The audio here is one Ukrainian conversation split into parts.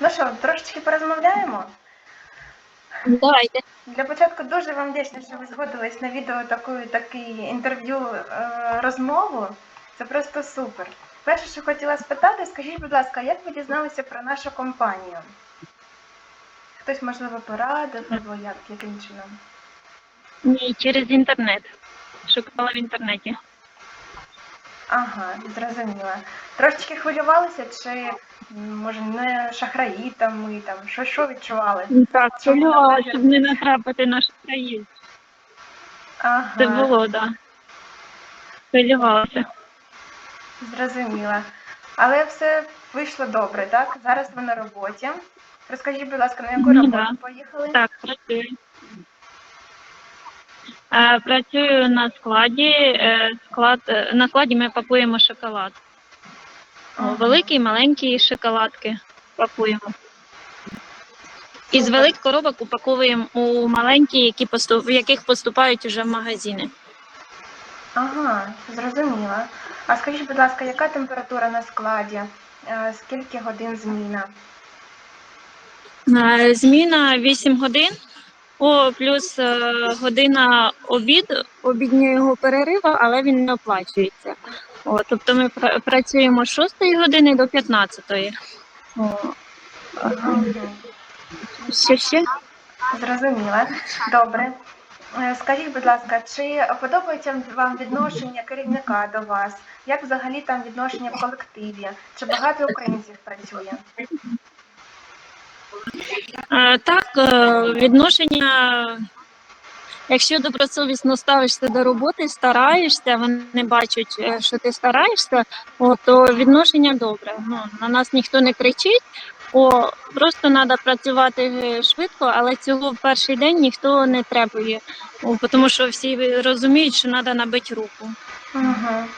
Ну що, трошечки порозмовляємо? Давайте. Для початку дуже вам вдячна, що ви згодились на відео таку, такий інтерв'ю е, розмову. Це просто супер. Перше, що хотіла спитати, скажіть, будь ласка, як ви дізналися про нашу компанію? Хтось, можливо, порадив або як, яким чином? Ні, через інтернет. Шукала в інтернеті. Ага, зрозуміла. Трошечки хвилювалися, чи може не шахраї там ми там, що, що відчували? Так, хвилювала, щоб не натрапити на шахраїв. Ага. Це було, так. Да. Хвилювалася. Зрозуміла. Але все вийшло добре, так? Зараз ви на роботі. Розкажіть, будь ласка, на яку Ну, роботу да. поїхали? Так, працюю. Е, Працюю на складі. Е, Склад, е, на складі ми пакуємо шоколад. Великі, маленькі шоколадки пакуємо. Із великих коробок упаковуємо у маленькі, які поступ... в яких поступають вже в магазини. Ага, зрозуміла. А скажіть, будь ласка, яка температура на складі? Скільки годин зміна? Зміна 8 годин, о, плюс е, година обід, обіднього перериву, але він не оплачується. О, тобто ми пра- працюємо з 6 години до 15. О, що ще? Зрозуміла. Добре. Е, Скажіть, будь ласка, чи подобається вам відношення керівника до вас? Як взагалі там відношення в колективі? Чи багато українців працює? Е, Так, е, відношення, якщо добросовісно ставишся до роботи, стараєшся, вони бачать, е, що ти стараєшся, то відношення добре. Ну, на нас ніхто не кричить, о, просто треба працювати швидко, але цього в перший день ніхто не требує, тому що всі розуміють, що треба набити руку. Угу,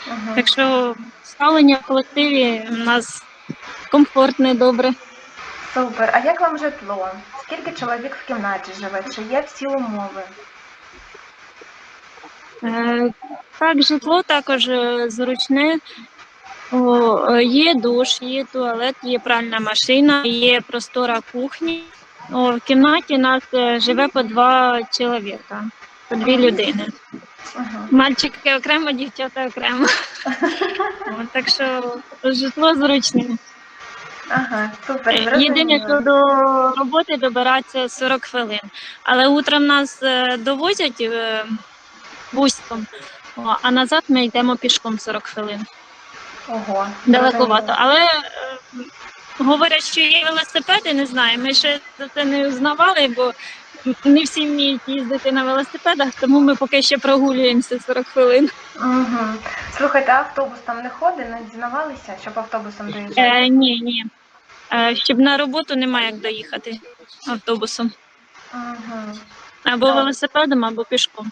угу. Так що ставлення в колективі у нас комфортне, добре. Супер. А як вам житло? Скільки чоловік в кімнаті живе? Чи є всі умови? Е, Так, житло також е, зручне. О, е, є душ, є туалет, є пральна машина, є простора кухні. О, в кімнаті нас е, живе по два чоловіка, по дві людини. Угу. Мальчики окремо, дівчата окремо. О, так що житло зручне. Ага, супер. Е, Єдине, що до роботи добиратися 40 хвилин. Але утром нас е, довозять е, о, а назад ми йдемо пішком 40 хвилин. Ого, Далековато. зрозуміло. Але е, говорять, що є велосипеди, не знаю. Ми ще за це не узнавали, бо не всі вміють їздити на велосипедах, тому ми поки ще прогулюємося 40 хвилин. Угу. Слухайте, а автобус там не ходить, не дізнавалися, щоб автобусом доїжджати? Е, ні, ні. Е, щоб на роботу немає як доїхати автобусом. Угу. Або Так. велосипедом, або пішком.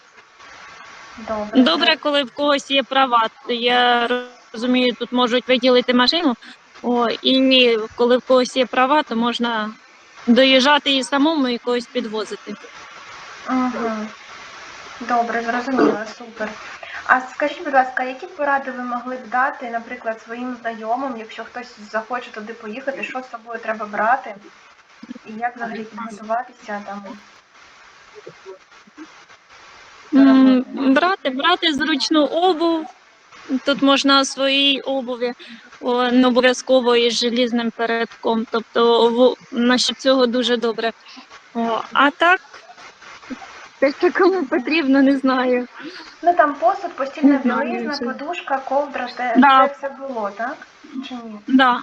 Добре. Добре, коли в когось є права. Я розумію, тут можуть виділити машину. О, і коли в когось є права, то можна доїжджати і самому і когось підвозити. Угу. Добре, зрозуміла, супер. А скажіть, будь ласка, які поради ви могли б дати, наприклад, своїм знайомим, якщо хтось захоче туди поїхати, що з собою треба брати? І як взагалі підготуватися там? Брати, брати зручну обув. Тут можна своїй обуві, не обов'язково із желізним передком. Тобто насчет цього дуже добре. О, а так, те, кому потрібно, не знаю. Ну там посуд, постільна знаю, білизна, чи- подушка, ковдра, це, Да. це все було, так? Чи ні? Да.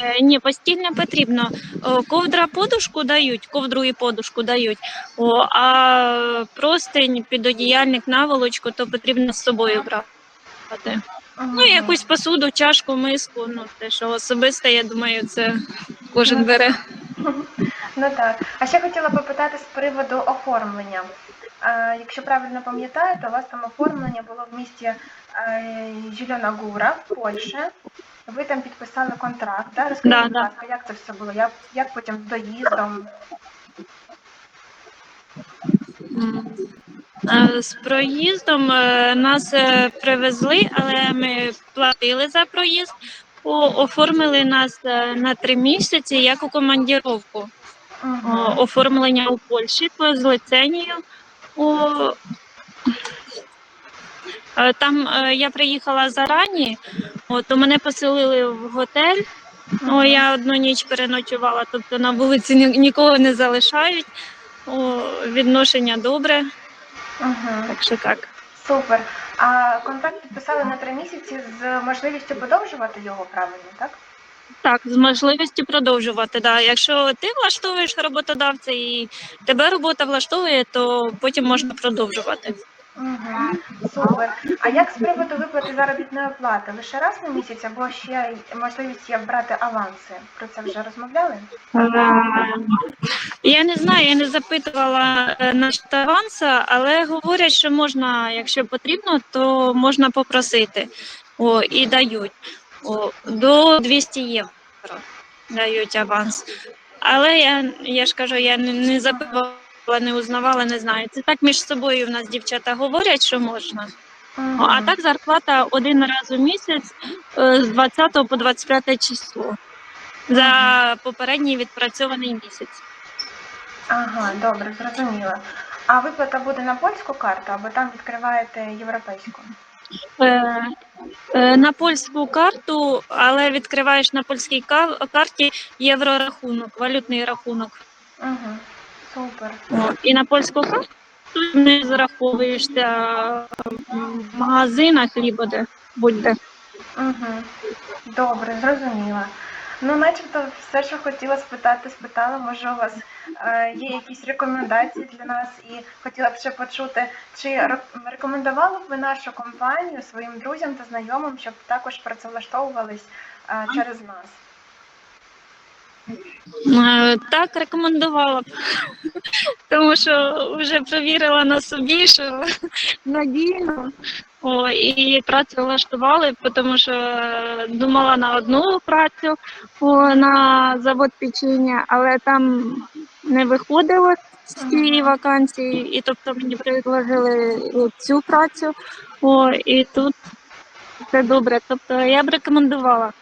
Е, Ні, постільне потрібно. О, Ковдра подушку дають, ковдру і подушку дають. О, а простинь, підодіяльник, наволочку, то потрібно з собою брати. Ну, якусь посуду, чашку, миску, ну те, що особисте, я думаю, це кожен бере. Ну так. А ще хотіла попитати з приводу оформлення. Е, якщо правильно пам'ятаю, то у вас там оформлення було в місті е, Зелена Гура в Польщі. Ви там підписали контракт. Да? Розкажіть, Да, будь да. ласка, як це все було? Як, як потім з доїздом? Е, З проїздом е, нас е, привезли, але ми платили за проїзд. о- оформили нас е, на три місяці як у командіровку. О, Угу. оформлення у Польщі по злиценію. О, е, там е, я приїхала зарані, от, то мене поселили в готель. О, я одну ніч переночувала, тобто на вулиці ні- нікого не залишають. О, відношення добре, Угу. так що так. Супер. А контракт підписали на три місяці з можливістю подовжувати його правильно, так? Так, з можливістю продовжувати. Да. Якщо ти влаштовуєш роботодавця і тебе робота влаштовує, то потім можна продовжувати. Угу. Супер. А як з приводу виплати заробітної плати? Лише раз на місяць або ще можливість є брати аванси? Про це вже розмовляли? Е, Я не знаю, я не запитувала е, насчет аванса, але говорять, що можна, якщо потрібно, то можна попросити. О, і дають. До 200 євро дають аванс. Але я, я ж кажу, я не, не запитувала, не узнавала, не знаю. Це так між собою в нас дівчата говорять, що можна. А так зарплата один раз у місяць е, з 20 по 25 число за попередній відпрацьований місяць. Ага, добре, зрозуміла. А виплата буде на польську карту, або там відкриваєте європейську? Е, е, На польську карту, але відкриваєш на польській карті єврорахунок, валютний рахунок. Угу. Супер. От. І на польську карту не зараховуєшся в магазинах либо де будь-де. Угу. Добре, зрозуміла. Ну, начебто, все, що хотіла спитати, спитала. Може, у вас е, є якісь рекомендації для нас, і хотіла б ще почути, чи ре- рекомендували б ви нашу компанію своїм друзям та знайомим, щоб також працевлаштовувались е, через нас? Е, Так, рекомендувала б. Тому що вже провірила на собі, що надійно. О, і працю влаштували, тому що е, думала на одну працю о, на завод печення, але там не виходило з цієї вакансії, і тобто мені предложили цю працю. О, і тут все добре. Тобто я б рекомендувала.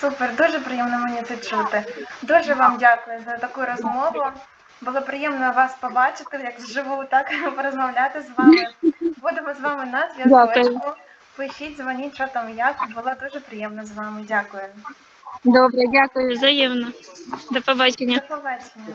Супер, дуже приємно мені це чути. Дуже вам дякую за таку розмову. Було приємно вас побачити, як вживу, так порозмовляти з вами. Будемо з вами на зв'язочку. Пишіть, дзвоніть, що там як. Було дуже приємно з вами. Дякую. Добре, дякую, взаємно. До побачення. До побачення.